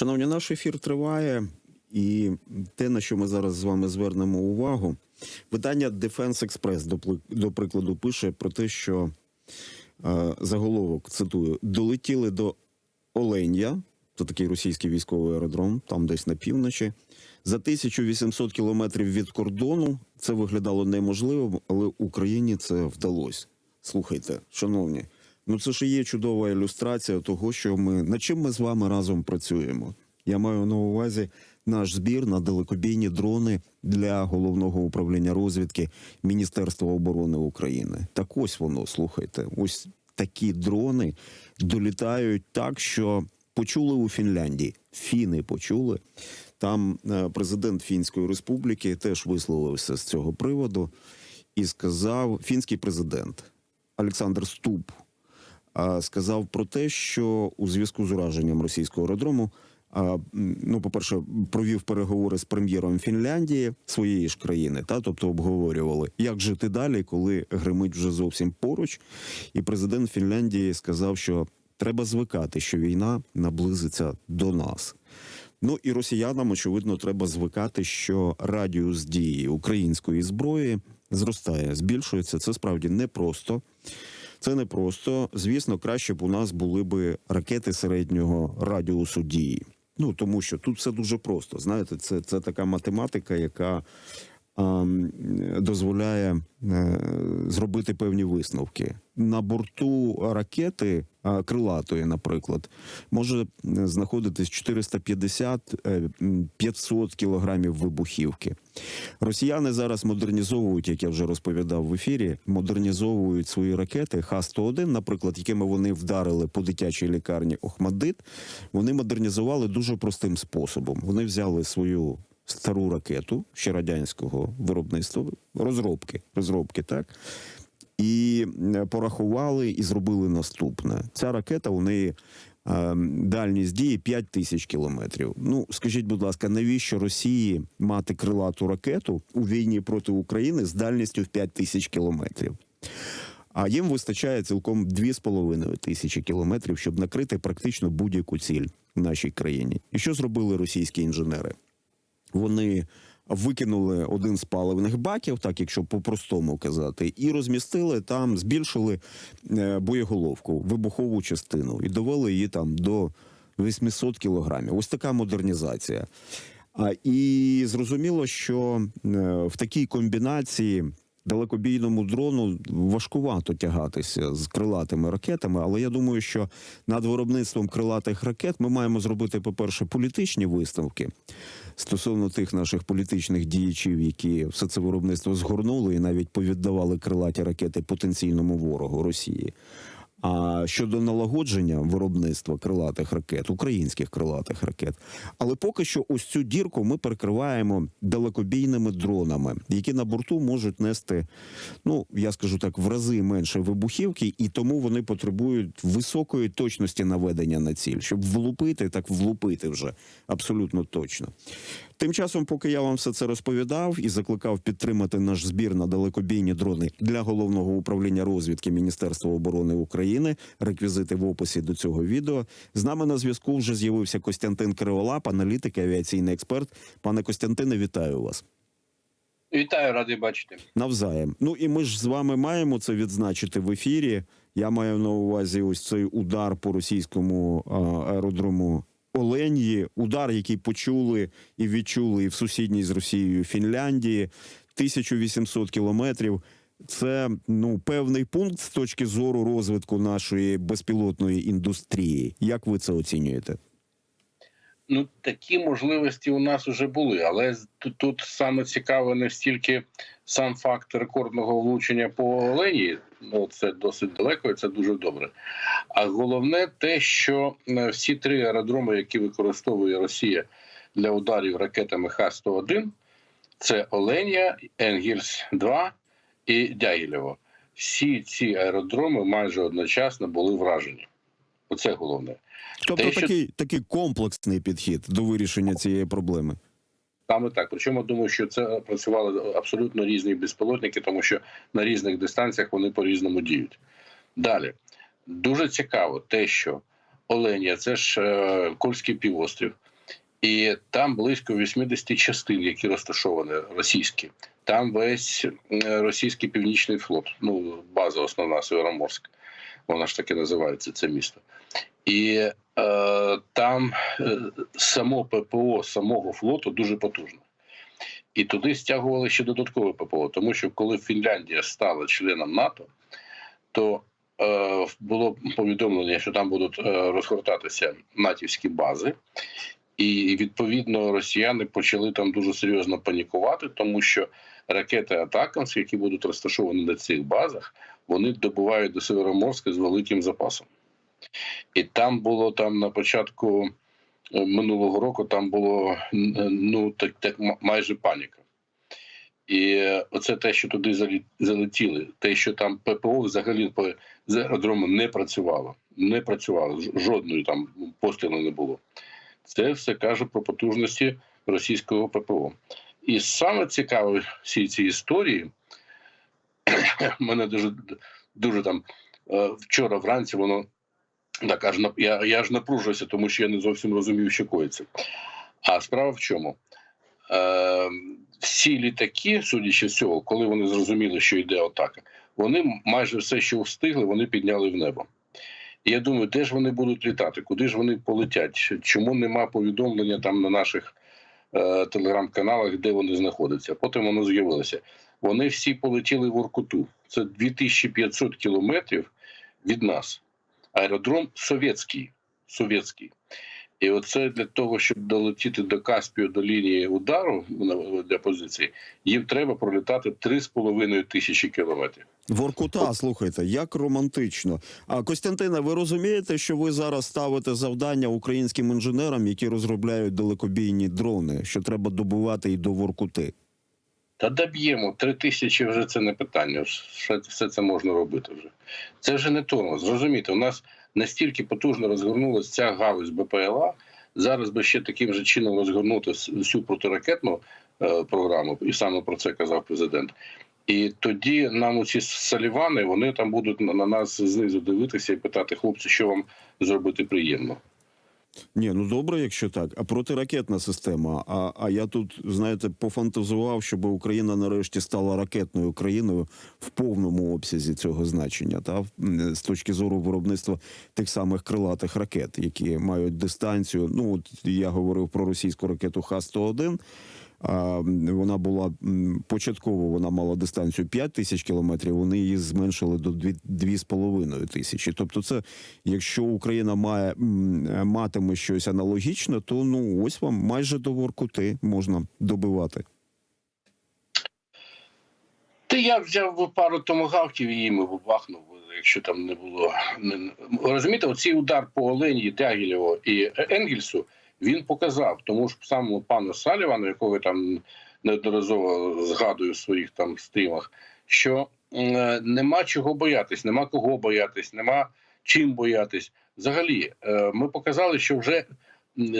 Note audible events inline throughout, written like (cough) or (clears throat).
Шановні, наш ефір триває, і те, на що ми зараз з вами звернемо увагу, видання Defense Express, до, прикладу, пише про те, що е, заголовок цитую: долетіли до Оленя, це такий російський військовий аеродром, там десь на півночі. За 1800 кілометрів від кордону це виглядало неможливим, але Україні це вдалося. Слухайте, шановні, ну це ж є чудова ілюстрація того, що ми над чим ми з вами разом працюємо. Я маю на увазі наш збір на далекобійні дрони для головного управління розвідки Міністерства оборони України. Так ось воно, слухайте, ось такі дрони долітають так, що почули у Фінляндії. Фіни почули. Там е, президент Фінської республіки теж висловився з цього приводу і сказав фінський президент Олександр Ступ сказав про те, що у зв'язку з ураженням російського аеродрому, ну, по-перше, провів переговори з прем'єром Фінляндії своєї ж країни, та тобто обговорювали, як жити далі, коли гримить вже зовсім поруч. І президент Фінляндії сказав, що треба звикати, що війна наблизиться до нас. Ну і росіянам, очевидно, треба звикати, що радіус дії української зброї зростає, збільшується. Це справді непросто. Це непросто. Звісно, краще б у нас були би ракети середнього радіусу дії. Ну тому що тут все дуже просто. Знаєте, це, це така математика, яка а, дозволяє а, зробити певні висновки. На борту ракети крилатої, наприклад, може е, знаходитись 450-500 кілограмів вибухівки. Росіяни зараз модернізовують, як я вже розповідав в ефірі, модернізовують свої ракети Х-101, наприклад, якими вони вдарили по дитячій лікарні Охмадит. Вони модернізували дуже простим способом. Вони взяли свою стару ракету ще радянського виробництва, розробки, розробки, так. І порахували і зробили наступне. Ця ракета у неї е, дальність дії 5 тисяч кілометрів. Ну скажіть, будь ласка, навіщо Росії мати крилату ракету у війні проти України з дальністю в 5 тисяч кілометрів? А їм вистачає цілком 2,5 тисячі кілометрів, щоб накрити практично будь-яку ціль в нашій країні. І що зробили російські інженери? Вони викинули один з паливних баків, так якщо по-простому казати, і розмістили там, збільшили е, боєголовку, вибухову частину і довели її там до 800 кілограмів. Ось така модернізація. І зрозуміло, що е, в такій комбінації далекобійному дрону важкувато тягатися з крилатими ракетами, але я думаю, що над виробництвом крилатих ракет ми маємо зробити, по-перше, політичні висновки стосовно тих наших політичних діячів, які все це виробництво згорнули і навіть повіддавали крилаті ракети потенційному ворогу Росії. А щодо налагодження виробництва крилатих ракет, українських крилатих ракет, але поки що ось цю дірку ми перекриваємо далекобійними дронами, які на борту можуть нести, ну я скажу так, в рази менше вибухівки, і тому вони потребують високої точності наведення на ціль, щоб влупити, так влупити вже абсолютно точно. Тим часом, поки я вам все це розповідав і закликав підтримати наш збір на далекобійні дрони для головного управління розвідки Міністерства оборони України, реквізити в описі до цього відео. З нами на зв'язку вже з'явився Костянтин Криволап, аналітик, і авіаційний експерт. Пане Костянтине, вітаю вас. Вітаю, радий бачити. Навзаєм. Ну і ми ж з вами маємо це відзначити в ефірі. Я маю на увазі ось цей удар по російському аеродрому Оленії, удар, який почули і відчули і в сусідній з Росією Фінляндії, 1800 кілометрів. Це ну певний пункт з точки зору розвитку нашої безпілотної індустрії. Як ви це оцінюєте? Ну такі можливості у нас вже були, але тут, тут саме цікаво не стільки сам факт рекордного влучення по Олені. Ну це досить далеко, і це дуже добре. А головне те, що е, всі три аеродроми, які використовує Росія для ударів ракетами Х-101, це Оленя, Енгірс 2 і Дягілєво. Всі ці аеродроми майже одночасно були вражені. Оце головне. Тобто Те, що- такий, такий комплексний підхід до вирішення цієї проблеми. Саме так. Причому думаю, що це працювали абсолютно різні безпілотники, тому що на різних дистанціях вони по-різному діють. Далі дуже цікаво те, що Оленя, це ж е, Кольський півострів. І там близько 80 частин, які розташовані російські. Там весь е, російський північний флот, ну база основна Североморськ. Вона ж таки називається це місто. І е, там е, само ППО самого флоту дуже потужне. І туди стягували ще додаткове ППО, тому що коли Фінляндія стала членом НАТО, то е, було повідомлення, що там будуть е, розгортатися натівські бази, і відповідно росіяни почали там дуже серйозно панікувати, тому що ракети Атакамс, які будуть розташовані на цих базах, вони добувають до Североморська з великим запасом. І там було там на початку е, минулого року, там було ну так, так майже паніка. І е, оце те, що туди залетіли, те, що там ППО взагалі по аеродрому не працювало, не працювало, жодної там пострілу не було. Це все каже про потужності російського ППО. І саме цікаве в всій цій історії, мене дуже дуже там е, вчора вранці воно так аж я, я ж напружуюся, тому що я не зовсім розумів, що коїться. А справа в чому? Е, всі літаки, судячи з цього, коли вони зрозуміли, що йде атака, вони майже все, що встигли, вони підняли в небо. І я думаю, де ж вони будуть літати, куди ж вони полетять? Чому нема повідомлення там на наших е, телеграм-каналах, де вони знаходяться? Потім воно з'явилося. Вони всі полетіли в Оркуту. Це 2500 кілометрів від нас. Аеродром совєтський. совєтський. І оце для того, щоб долетіти до Каспію до лінії удару для позиції, їм треба пролітати 3,5 тисячі кілометрів. Воркута, слухайте, як романтично. А Костянтина, ви розумієте, що ви зараз ставите завдання українським інженерам, які розробляють далекобійні дрони, що треба добувати і до Воркути? Та доб'ємо три тисячі вже це не питання. Все, це можна робити вже. Це вже не то. Зрозумійте, у нас настільки потужно розгорнулася ця галузь БПЛА. Зараз би ще таким же чином розгорнути всю протиракетну е, програму, і саме про це казав президент. І тоді нам оці салівани вони там будуть на нас знизу дивитися і питати, хлопці, що вам зробити приємно. Ні, ну добре, якщо так. А протиракетна система. А, а я тут, знаєте, пофантазував, щоб Україна нарешті стала ракетною країною в повному обсязі цього значення, та з точки зору виробництва тих самих крилатих ракет, які мають дистанцію. Ну от я говорив про російську ракету Х-101. Вона була початково вона мала дистанцію 5 тисяч кілометрів. Вони її зменшили до 2,5 тисячі. Тобто, це якщо Україна має е, матиме щось аналогічне, то ну ось вам майже до Воркути можна добивати. Та я взяв пару томогавків і їм бахнув, якщо там не було. Розумієте, оцей удар по Олені, Дягілєву і Енгельсу він показав, тому ж самому пану Салівану, якого я там неодноразово згадую в своїх там стрімах, що е, нема чого боятись, нема кого боятись, нема чим боятись. Взагалі, е, ми показали, що вже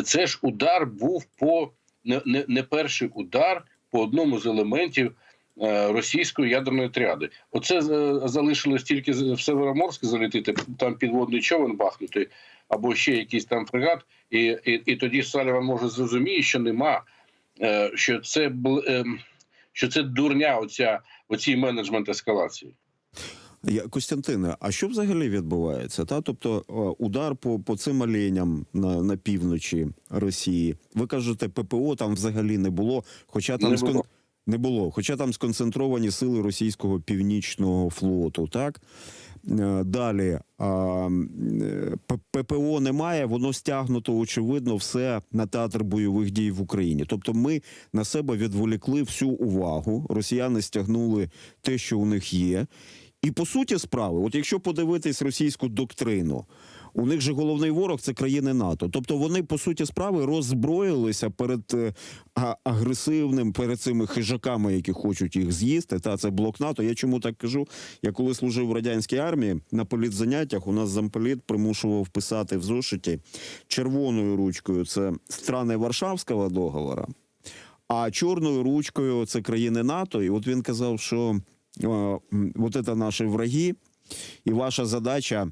це ж удар був по не, не, не перший удар по одному з елементів е, російської ядерної тріади. Оце е, залишилось тільки в Североморськ залетіти, там підводний човен бахнути, або ще якийсь там фрегат, і, і, і тоді Саліван може зрозуміє, що нема, е, що це бл- ем, що це дурня, оця оцій менеджмент ескалації. Я Костянтине, а що взагалі відбувається? Та тобто е, удар по, по цим оленям на, на півночі Росії. Ви кажете, ППО там взагалі не було, хоча там Не скон- не було, хоча там сконцентровані сили російського північного флоту, так. Е, Далі е, ППО немає, воно стягнуто очевидно все на театр бойових дій в Україні. Тобто, ми на себе відволікли всю увагу. Росіяни стягнули те, що у них є. І по суті справи, от якщо подивитись російську доктрину, у них же головний ворог це країни НАТО. Тобто вони по суті справи роззброїлися перед е, агресивним, перед цими хижаками, які хочуть їх з'їсти. Та це блок НАТО. Я чому так кажу? Я коли служив в радянській армії на політзаняттях, у нас замполіт примушував писати в зошиті червоною ручкою. Це страни Варшавського договора. А чорною ручкою це країни НАТО. І от він казав, що е, от це наші враги, і ваша задача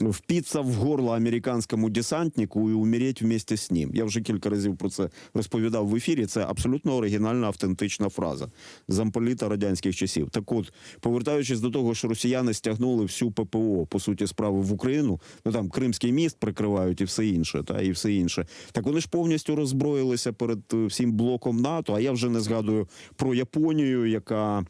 впіться в горло американському десантнику і умереть вместе з ним. Я вже кілька разів про це розповідав в ефірі. Це абсолютно оригінальна, автентична фраза замполіта радянських часів. Так от, повертаючись до того, що росіяни стягнули всю ППО по суті справи в Україну, ну там Кримський міст прикривають і все інше, та і все інше. Так вони ж повністю роззброїлися перед е, всім блоком НАТО. А я вже не згадую про Японію, яка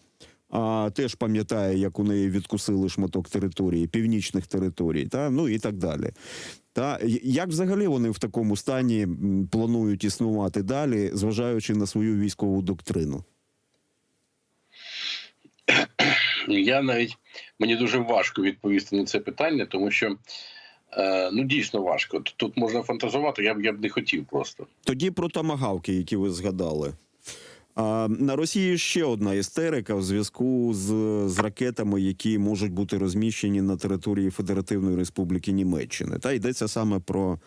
а, теж пам'ятає, як у неї відкусили шматок території, північних територій, та ну і так далі. Та як взагалі вони в такому стані планують існувати далі, зважаючи на свою військову доктрину? Я навіть мені дуже важко відповісти на це питання, тому що е, ну дійсно важко. Тут- Тут можна фантазувати, я б я б не хотів просто. Тоді про тамагавки, які ви згадали. На Росії ще одна істерика в зв'язку з, з ракетами, які можуть бути розміщені на території Федеративної Республіки Німеччини. Та йдеться саме про.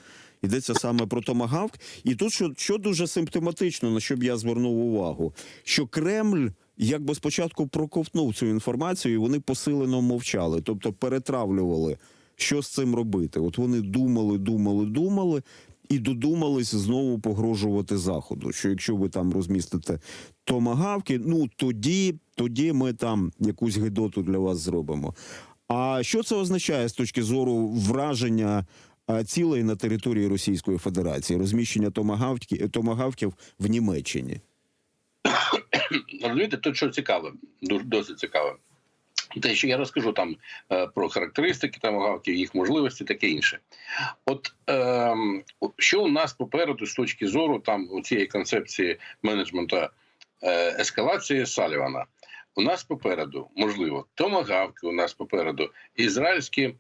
Йдеться саме про томагавк, і тут що, що дуже симптоматично, на що б я звернув увагу, що Кремль якби спочатку проковтнув цю інформацію, і вони посилено мовчали, тобто перетравлювали, що з цим робити. От вони думали, думали, думали, і додумались знову погрожувати заходу. Що якщо ви там розмістите томагавки, ну тоді, тоді ми там якусь гидоту для вас зробимо. А що це означає з точки зору враження цілей на території Російської Федерації, розміщення томагавки, томагавків в Німеччині? (coughs) Розумієте, тут що цікаве, досить цікаве. Те, що я розкажу там е, про характеристики тамагавків, їх можливості, таке інше. От е, що у нас попереду з точки зору там цієї концепції менеджменту е, ескалації Салівана. У нас попереду, можливо, томагавки, у нас попереду ізраїльські е,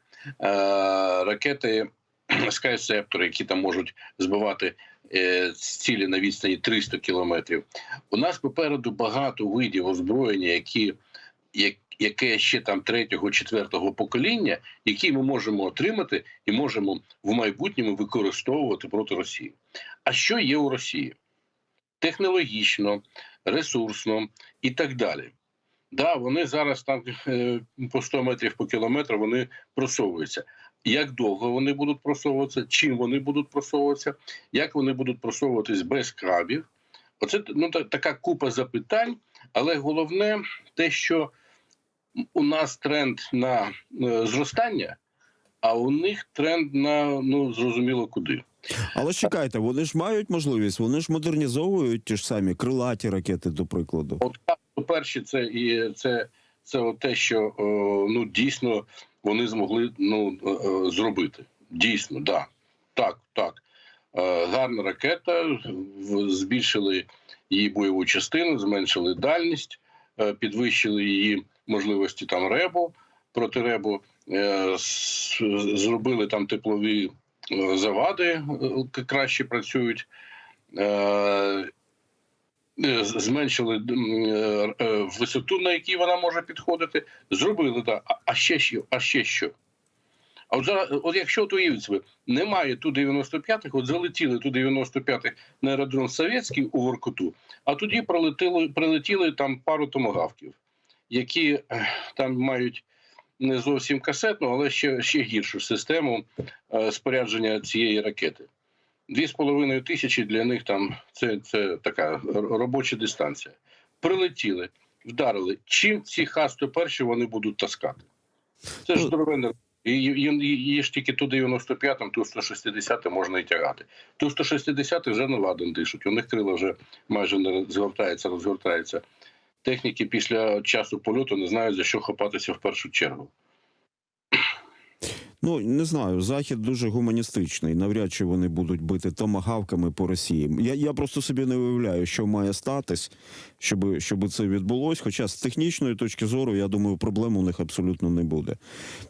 ракети (clears throat) Скайсептори, які там можуть збивати е, цілі на відстані 300 кілометрів. У нас попереду багато видів озброєння, які як- яке ще там третього, четвертого покоління, які ми можемо отримати і можемо в майбутньому використовувати проти Росії. А що є у Росії? Технологічно, ресурсно і так далі. Да, вони зараз там е, по 100 метрів по кілометру вони просовуються. Як довго вони будуть просовуватися, чим вони будуть просовуватися, як вони будуть просовуватись без крабів? Оце ну, та- така купа запитань, але головне те, що у нас тренд на е, зростання, а у них тренд на ну зрозуміло куди. Але чекайте, вони ж мають можливість, вони ж модернізовують ті ж самі крилаті ракети, до прикладу. От по-перше, це і це, це от те, що ну дійсно вони змогли ну е, е, зробити. Дійсно, да. так, так. Гарна ракета, збільшили її бойову частину, зменшили дальність, підвищили її можливості там ребу проти ребу, е, зробили там теплові е, завади, е, краще працюють. Зменшили висоту, на якій вона може підходити. Зробили так. А, ще що? А ще що? А от зараз, от якщо уявіть собі, немає ту 95-х, от залетіли ту 95-х на аеродром Совєтський у Воркуту, а тоді прилетіли, прилетіли там пару томогавків, які там мають не зовсім касетну, але ще, ще гіршу систему е, спорядження цієї ракети. Дві з половиною тисячі для них там це, це така робоча дистанція. Прилетіли, вдарили. Чим ці Х-101 вони будуть таскати? Це ж Ну, здоровенна. І, її ж тільки ту 95-м, ту 160 можна і тягати. Ту 160 вже не ладен дишуть. У них крила вже майже не згортаються, розгортаються. Техніки після часу польоту не знають за що хапатися в першу чергу. Ну не знаю, захід дуже гуманістичний. Навряд чи вони будуть бити томагавками по Росії. Я, я просто собі не уявляю, що має статись, щоб, щоб це відбулось. Хоча з технічної точки зору, я думаю, проблем у них абсолютно не буде.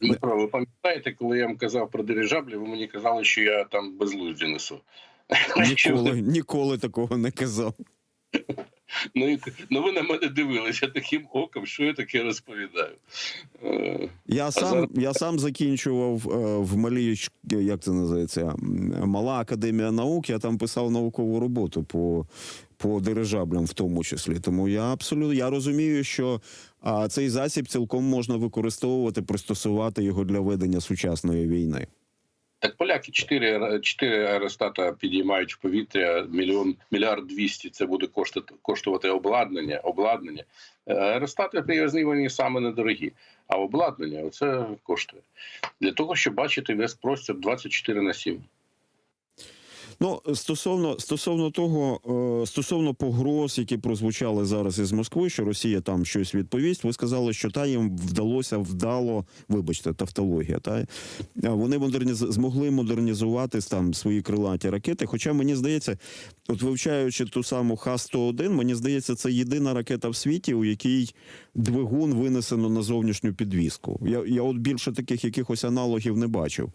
Дмитро, ви пам'ятаєте, коли я вам казав про дирижаблі, ви мені казали, що я там безглузді несу. Ніколи, ніколи такого не казав. Ну, і- ну ви на мене дивилися таким оком, що я таке розповідаю. Е, Я сам, зараз- я сам закінчував е, в малій, як це називається, мала академія наук. Я там писав наукову роботу по, по дирижаблям, в тому числі. Тому я абсолютно я розумію, що а, цей засіб цілком можна використовувати, пристосувати його для ведення сучасної війни. Так поляки 4, 4 аеростата підіймають в повітря мільйон мільярд двісті. Це буде коштувати, коштувати обладнання. Обладнання Е, аеростати вони саме недорогі, а обладнання оце коштує для того, щоб бачити весь простір 24 на 7. Ну, стосовно стосовно того, е, стосовно погроз, які прозвучали зараз із Москви, що Росія там щось відповість. Ви сказали, що та їм вдалося вдало, вибачте, тавтологія. Та вони модерніз... змогли модернізувати там свої крилаті ракети. Хоча мені здається, от вивчаючи ту саму Х-101, мені здається, це єдина ракета в світі, у якій двигун винесено на зовнішню підвіску. Я, я от більше таких якихось аналогів не бачив.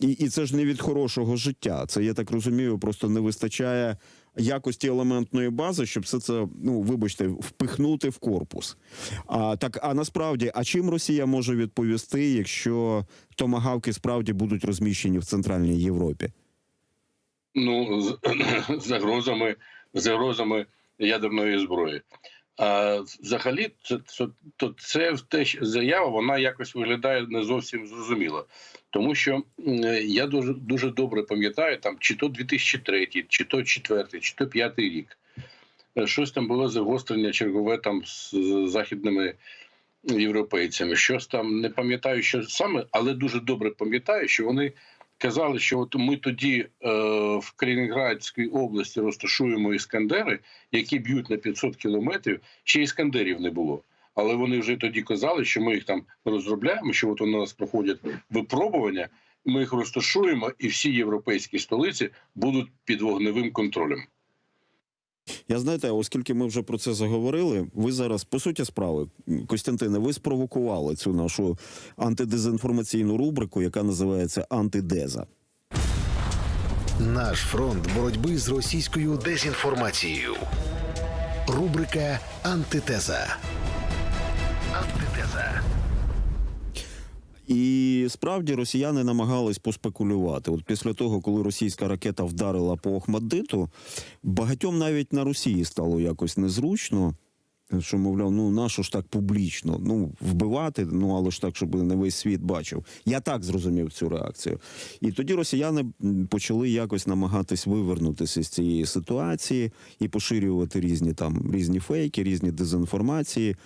І, і це ж не від хорошого життя. Це я так розумію, просто не вистачає якості елементної бази, щоб все це, ну вибачте, впихнути в корпус. А так, а насправді, а чим Росія може відповісти, якщо томагавки справді будуть розміщені в Центральній Європі? Ну з (clears throat) загрозами, загрозами ядерної зброї. Взагалі, то це теж заява, вона якось виглядає не зовсім зрозуміло. Тому що я дуже дуже добре пам'ятаю, там чи то 2003, чи то 4, чи то 5 рік. Е, Щось там було загострення чергове там з західними європейцями. Щось там не пам'ятаю, що саме, але дуже добре пам'ятаю, що вони казали, що от ми тоді е, в Калінінградській області розташуємо іскандери, які б'ють на 500 кілометрів. Ще іскандерів не було. Але вони вже тоді казали, що ми їх там розробляємо, що от у нас проходять випробування, ми їх розташуємо, і всі європейські столиці будуть під вогневим контролем. Я знаєте, оскільки ми вже про це заговорили, ви зараз по суті справи, Костянтине, ви спровокували цю нашу антидезінформаційну рубрику, яка називається Антидеза. Наш фронт боротьби з російською дезінформацією. Рубрика Антитеза. І справді росіяни намагались поспекулювати. От після того, коли російська ракета вдарила по Охмаддиту, багатьом навіть на Росії стало якось незручно. Що, мовляв, ну нащо ж так публічно? Ну, вбивати, ну але ж так, щоб не весь світ бачив. Я так зрозумів цю реакцію. І тоді росіяни почали якось намагатись вивернутися з цієї ситуації і поширювати різні там різні фейки, різні дезінформації.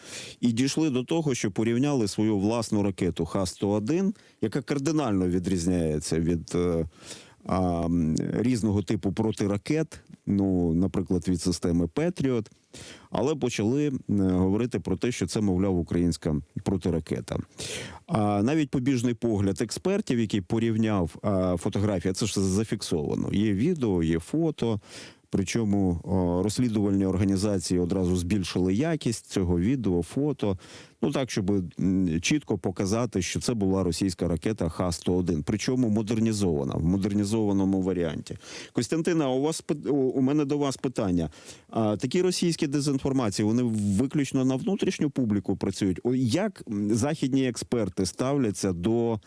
І дійшли до того, що порівняли свою власну ракету Х-101, яка кардинально відрізняється від. е, а, різного типу протиракет, ну, наприклад, від системи Петріот, але почали е, говорити про те, що це, мовляв, українська протиракета. А навіть побіжний погляд експертів, який порівняв фотографії, це ж зафіксовано. Є відео, є фото. Причому розслідувальні організації одразу збільшили якість цього відео, фото. Ну так, щоб чітко показати, що це була російська ракета Х-101, причому модернізована в модернізованому варіанті. Костянтина, у вас у мене до вас питання. А, такі російські дезінформації вони виключно на внутрішню публіку працюють. Як західні експерти ставляться до?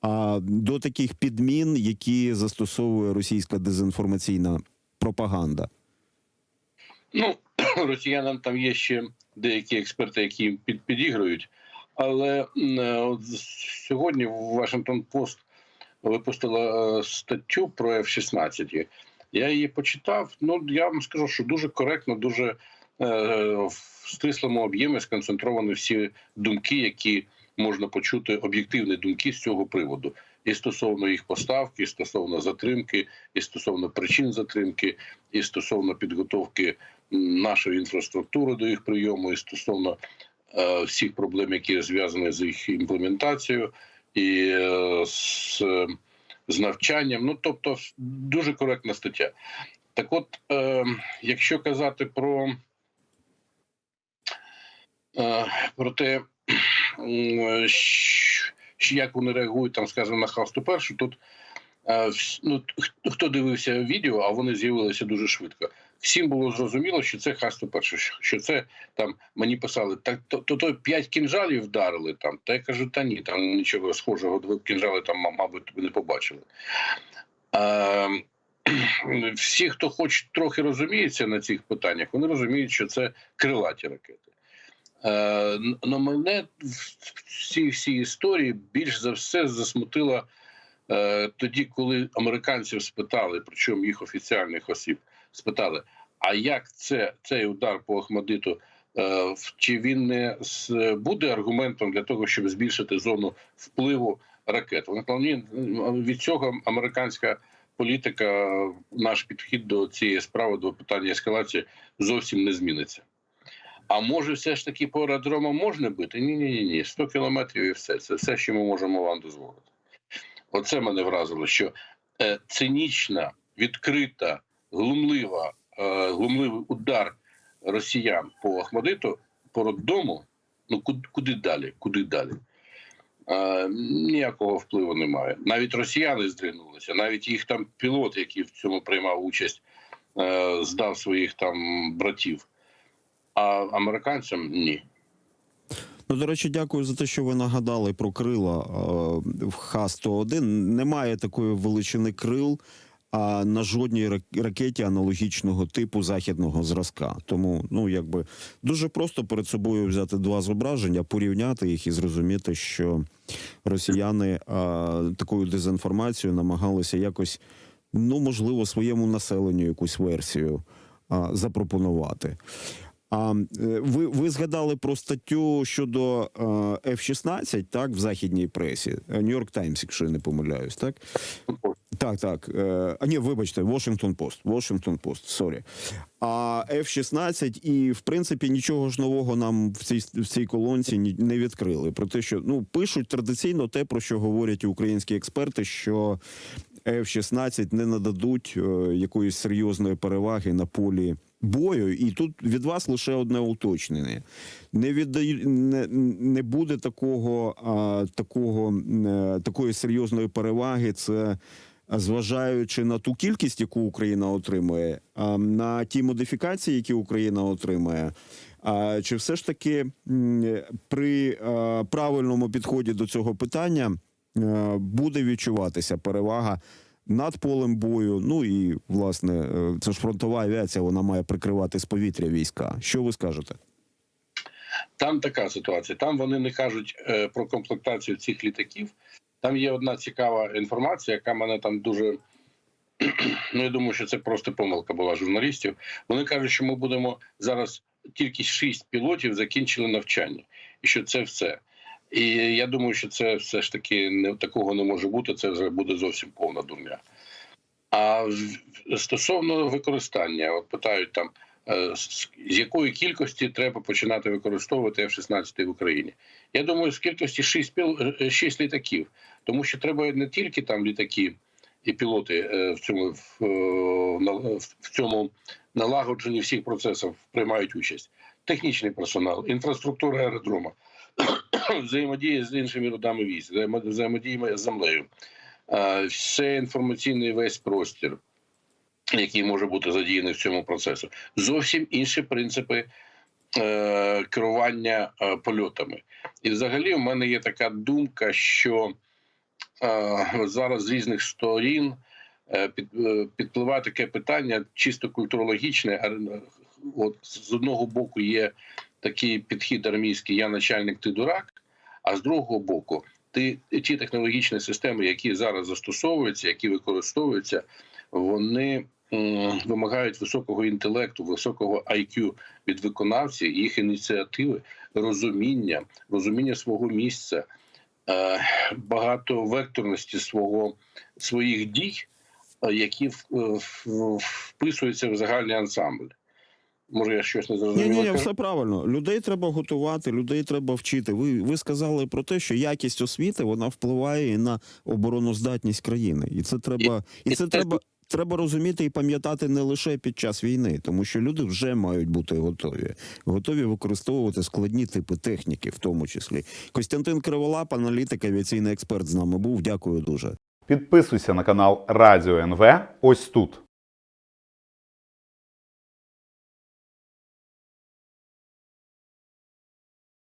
А до таких підмін, які застосовує російська дезінформаційна пропаганда. Ну, (clears throat) росіянам там є ще деякі експерти, які під, підігрують. Але е, от сьогодні Вашингтон Пост випустила е, статтю про F-16. Я її почитав. Ну, я вам скажу, що дуже коректно, дуже е, в стислому об'ємі сконцентровані всі думки, які можна почути, об'єктивні думки з цього приводу. І стосовно їх поставки, і стосовно затримки, і стосовно причин затримки, і стосовно підготовки нашої інфраструктури до їх прийому, і стосовно е, всіх проблем, які зв'язані з їх імплементацією, і е, з, з навчанням. Ну тобто, дуже коректна стаття. Так, от, е, якщо казати про, е, про те, м, як вони реагують, там, скажімо, на Хасту першу, тут е, ну, хто дивився відео, а вони з'явилися дуже швидко. всім було зрозуміло, що це Х-101, що- що це там мені писали, так то, то, то 5 кінжалів вдарили там. Та я кажу, та ні, там нічого схожого, ви кінжали там, мабуть, не побачили. Е, всі, хто хоч трохи розуміється на цих питаннях, вони розуміють, що це крилаті ракети. Е, но мене в цій всій історії більш за все засмутило е, тоді, коли американців спитали, причому їх офіціальних осіб спитали, а як це цей удар по Ахмадиту, е, чи він не буде аргументом для того, щоб збільшити зону впливу ракет? Вони ні, від цього американська політика, наш підхід до цієї справи, до питання ескалації зовсім не зміниться. А може, все ж таки по аеродромам можна бити? Ні, ні, ні, ні. 100 кілометрів і все. Це все, що ми можемо вам дозволити. Оце мене вразило, що е, цинічна, відкрита, глумлива, е, глумливий удар росіян по Ахмадиту, по роддому, ну куди, далі? Куди далі? Е, ніякого впливу немає. Навіть росіяни здригнулися, навіть їх там пілот, який в цьому приймав участь, е, здав своїх там братів. А американцям ні. Ну, до речі, дякую за те, що ви нагадали про крила е, в Х-101. Немає такої величини крил а на жодній рак- ракеті аналогічного типу західного зразка. Тому, ну якби дуже просто перед собою взяти два зображення, порівняти їх і зрозуміти, що росіяни е, такою дезінформацією намагалися якось, ну можливо, своєму населенню якусь версію а, запропонувати. А е, ви, ви згадали про статтю щодо е, F-16, так, в західній пресі. Нью-Йорк Таймс, якщо я не помиляюсь, так? Так, так. Е, а ні, вибачте, Washington Post. Washington Post, сорі. А F-16, і в принципі нічого ж нового нам в цій в цій колонці не відкрили. Про те, що ну пишуть традиційно те, про що говорять українські експерти, що F-16 не нададуть е, якоїсь серйозної переваги на полі бою. І тут від вас лише одне уточнення. Не віддаю, не, не буде такого, а, такого е, такої серйозної переваги. Це зважаючи на ту кількість, яку Україна отримує, а на ті модифікації, які Україна отримує. А чи все ж таки при е, правильному підході до цього питання е, буде відчуватися перевага над полем бою? Ну і власне, е, це ж фронтова авіація, вона має прикривати з повітря війська. Що ви скажете? Там така ситуація. Там вони не кажуть е, про комплектацію цих літаків. Там є одна цікава інформація, яка мене там дуже. (clears throat) Ну, я думаю, що це просто помилка була журналістів. Вони кажуть, що ми будемо зараз тільки шість пілотів закінчили навчання, і що це все. І я думаю, що це все ж таки не такого не може бути. Це вже буде зовсім повна дурня. А стосовно використання, от питають там, е, з якої кількості треба починати використовувати F-16 в Україні. Я думаю, з кількості 6, 6 літаків, тому що треба не тільки там літаки і пілоти е, в цьому е, в цьому налагодженні всіх процесів приймають участь. Технічний персонал, інфраструктура аеродрома, (coughs) взаємодія з іншими родами військ, взаємо- взаємодія з землею, все інформаційний весь простір, який може бути задіяний в цьому процесі. Зовсім інші принципи е, керування е, польотами. І взагалі в мене є така думка, що е, зараз з різних сторін під, підпливає таке питання чисто культурологічне. От з одного боку є такий підхід армійський Я начальник, ти дурак. А з другого боку, ти ті технологічні системи, які зараз застосовуються, які використовуються, вони вимагають високого інтелекту, високого IQ від виконавців, їх ініціативи, розуміння, розуміння свого місця, е, багатовекторності свого своїх дій, е, які вписуються в загальний ансамбль. Може, я щось не Ні, зрозуміло. ні, ні, все правильно. Людей треба готувати, людей треба вчити. Ви, ви сказали про те, що якість освіти вона впливає і на обороноздатність країни, і це треба, і і це це- треба. Треба розуміти і пам'ятати не лише під час війни, тому що люди вже мають бути готові, готові використовувати складні типи техніки, в тому числі. Костянтин Криволап, аналітик, авіаційний експерт, з нами був. Дякую дуже. Підписуйся на канал Радіо НВ ось тут.